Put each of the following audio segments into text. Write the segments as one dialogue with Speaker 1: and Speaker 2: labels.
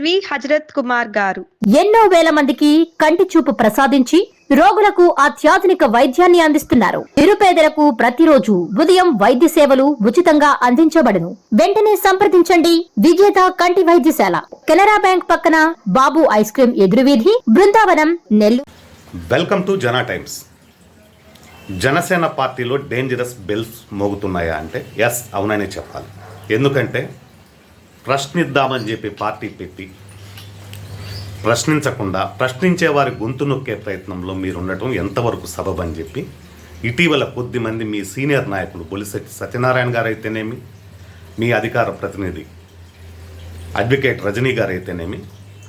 Speaker 1: LV Hazrat Kumar గారు.
Speaker 2: ఎన్నో వేల మందికి కంటి చూపు ప్రసాదించి రోగులకు అత్యాధునిక వైద్యాన్ని అందిస్తున్నారు. నిరుపేదలకు ప్రతిరోజు ఉదయం వైద్య సేవలు ఉచితంగా అందించబడును. వెంటనే సంప్రదించండి. విజేత కంటి వైద్యశాల. కెనరా బ్యాంక్ పక్కన Babu ice cream ఎదురువీధి Brindavanam Nellore.
Speaker 3: Welcome to Jana Times. Janasena పార్టీలో డేంజరస్ బెల్స్ మోగుతున్నాయా అంటే ఎస్ అవుననే చెప్పాలి. ఎందుకంటే ప్రశ్నిద్దామని చెప్పి పార్టీ పెట్టి ప్రశ్నించకుండా ప్రశ్నించే వారి గొంతు నొక్కే ప్రయత్నంలో మీరు ఉండటం ఎంతవరకు సబబని చెప్పి ఇటీవల కొద్దిమంది మీ సీనియర్ నాయకులు బొలిశెట్టి సత్యనారాయణ గారు అయితేనేమి మీ అధికార ప్రతినిధి అడ్వకేట్ రజనీ గారు అయితేనేమి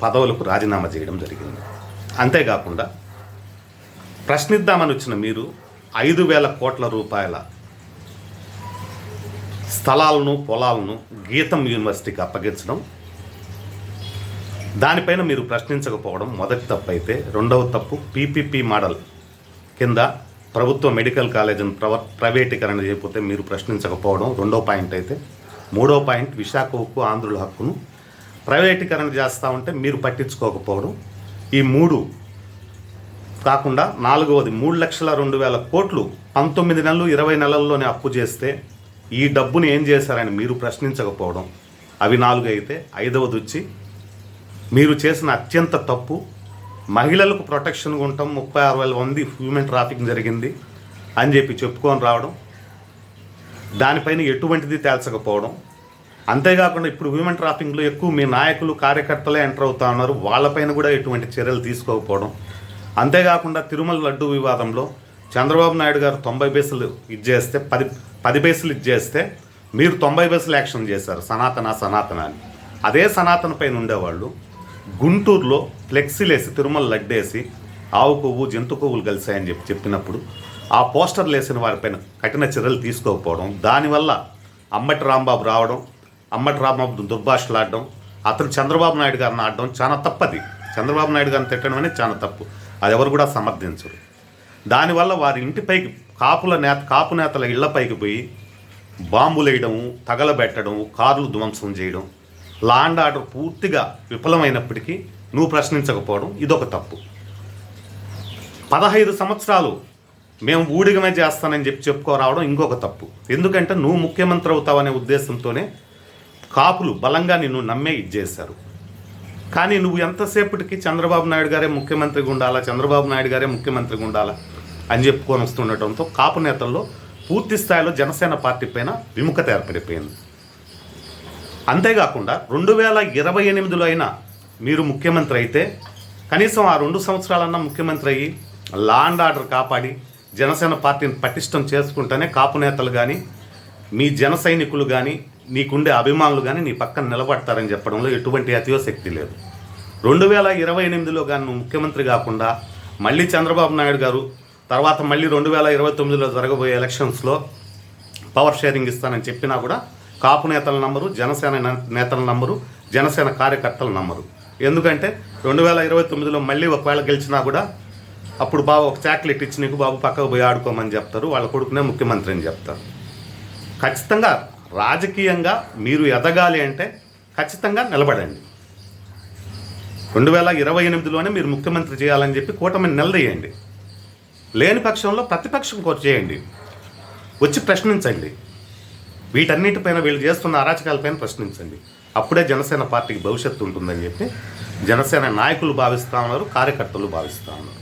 Speaker 3: పదవులకు రాజీనామా చేయడం జరిగింది. అంతేకాకుండా ప్రశ్నిద్దామని వచ్చిన మీరు ఐదు వేల కోట్ల రూపాయల స్థలాలను పొలాలను గీతం యూనివర్సిటీకి అప్పగించడం. దానిపైన మీరు ప్రశ్నించకపోవడం మొదటి తప్పు అయితే రెండవ తప్పు పీపీపీ మోడల్ కింద ప్రభుత్వ మెడికల్ కాలేజీని ప్రవ ప్రైవేటీకరణ చేయకపోతే మీరు ప్రశ్నించకపోవడం రెండో పాయింట్ అయితే. మూడో పాయింట్ విశాఖ హక్కు ఆంధ్రుల హక్కును ప్రైవేటీకరణ చేస్తూ ఉంటే మీరు పట్టించుకోకపోవడం. ఈ మూడు కాకుండా నాలుగవది మూడు లక్షల రెండు వేల కోట్లు పంతొమ్మిది నెలలు ఇరవై నెలల్లోనే అప్పు చేస్తే ఈ డబ్బును ఏం చేశారని మీరు ప్రశ్నించకపోవడం. అవి నాలుగు అయితే ఐదవది వచ్చి మీరు చేసిన అత్యంత తప్పు మహిళలకు ప్రొటెక్షన్ ఉండటం ముప్పై ఆరు వేల మంది హ్యూమన్ ట్రాఫికింగ్ జరిగింది అని చెప్పి చెప్పుకొని రావడం దానిపైన ఎటువంటిది తేల్చకపోవడం. అంతేకాకుండా ఇప్పుడు హ్యూమన్ ట్రాఫింగ్లో ఎక్కువ మీ నాయకులు కార్యకర్తలే ఎంటర్ అవుతా ఉన్నారు వాళ్ళపైన కూడా ఎటువంటి చర్యలు తీసుకోకపోవడం. అంతేకాకుండా తిరుమల లడ్డు వివాదంలో చంద్రబాబు నాయుడు గారు తొంభై బేసులు ఇచ్చేస్తే పది పది బేసులు ఇచ్చేస్తే మీరు తొంభై బేసులు యాక్షన్ చేశారు సనాతన సనాతన అని. అదే సనాతన పైన ఉండేవాళ్ళు గుంటూరులో ఫ్లెక్సీలేసి తిరుమల లడ్డేసి ఆవు కొవ్వు జంతు కొవ్వులు కలిసాయని చెప్పి చెప్పినప్పుడు ఆ పోస్టర్లు వేసిన వారిపైన కఠిన చర్యలు తీసుకోకపోవడం దానివల్ల అమ్మటి రాంబాబు రావడం అమ్మటి రాంబాబు దుర్భాషలాడడం అతను చంద్రబాబు నాయుడు గారిని ఆడడం చాలా తప్పది. చంద్రబాబు నాయుడు గారిని తిట్టడం అనేది చాలా తప్పు. అది ఎవరు కూడా సమర్థించరు. దానివల్ల వారి ఇంటిపైకి కాపుల నేత కాపు నేతల ఇళ్ళపైకి పోయి బాంబులేయడం తగలబెట్టడం కార్లు ధ్వంసం చేయడం లాండ్ ఆర్డర్ పూర్తిగా విఫలమైనప్పటికీ నువ్వు ప్రశ్నించకపోవడం ఇదొక తప్పు. పదహైదు సంవత్సరాలు మేము ఊడిగమే చేస్తానని చెప్పి చెప్పుకోరావడం ఇంకొక తప్పు. ఎందుకంటే నువ్వు ముఖ్యమంత్రి అవుతావనే ఉద్దేశంతోనే కాపులు బలంగా నిన్ను నమ్మే ఇచ్చేశారు కానీ నువ్వు ఎంతసేపటికి చంద్రబాబు నాయుడు గారే ముఖ్యమంత్రిగా ఉండాలా చంద్రబాబు నాయుడు గారే ముఖ్యమంత్రిగా ఉండాలా? అని చెప్పుకొని వస్తుండటంతో కాపు నేతల్లో పూర్తి స్థాయిలో జనసేన పార్టీ పైన విముఖత ఏర్పడిపోయింది. అంతేకాకుండా రెండు వేల ఇరవై ఎనిమిదిలో అయినా మీరు ముఖ్యమంత్రి అయితే కనీసం ఆ రెండు సంవత్సరాలన్నా ముఖ్యమంత్రి అయ్యి లా అండ్ ఆర్డర్ కాపాడి జనసేన పార్టీని పటిష్టం చేసుకుంటేనే కాపు నేతలు కానీ మీ జన సైనికులు కానీ నీకుండే అభిమానులు కానీ నీ పక్కన నిలబడతారని చెప్పడంలో ఎటువంటి అతియోశక్తి లేదు. రెండు వేల ఇరవై ఎనిమిదిలో కానీ నువ్వు ముఖ్యమంత్రి కాకుండా మళ్ళీ చంద్రబాబు నాయుడు గారు తర్వాత మళ్ళీ రెండు వేల ఇరవై తొమ్మిదిలో జరగబోయే ఎలక్షన్స్లో పవర్ షేరింగ్ ఇస్తానని చెప్పినా కూడా కాపు నేతల నంబరు జనసేన నేతల నంబరు జనసేన కార్యకర్తల నంబరు. ఎందుకంటే రెండు వేల ఇరవై తొమ్మిదిలో మళ్ళీ ఒకవేళ గెలిచినా కూడా అప్పుడు బాబు ఒక చాక్లెట్ ఇచ్చి నీకు బాబు పక్కకు పోయి ఆడుకోమని చెప్తారు వాళ్ళ కొడుకునే ముఖ్యమంత్రి అని చెప్తారు. ఖచ్చితంగా రాజకీయంగా మీరు ఎదగాలి అంటే ఖచ్చితంగా నిలబడండి. రెండు వేల ఇరవై ఎనిమిదిలోనే మీరు ముఖ్యమంత్రి చేయాలని చెప్పి కూటమిని నిలదీయండి. లేని పక్షంలో ప్రతిపక్షం కోర్టు చేయండి. వచ్చి ప్రశ్నించండి. వీటన్నిటిపైన వీళ్ళు చేస్తున్న అరాచకాలపైన ప్రశ్నించండి. అప్పుడే జనసేన పార్టీకి భవిష్యత్తు ఉంటుందని చెప్పి జనసేన నాయకులు భావిస్తూ ఉన్నారు కార్యకర్తలు భావిస్తూ ఉన్నారు.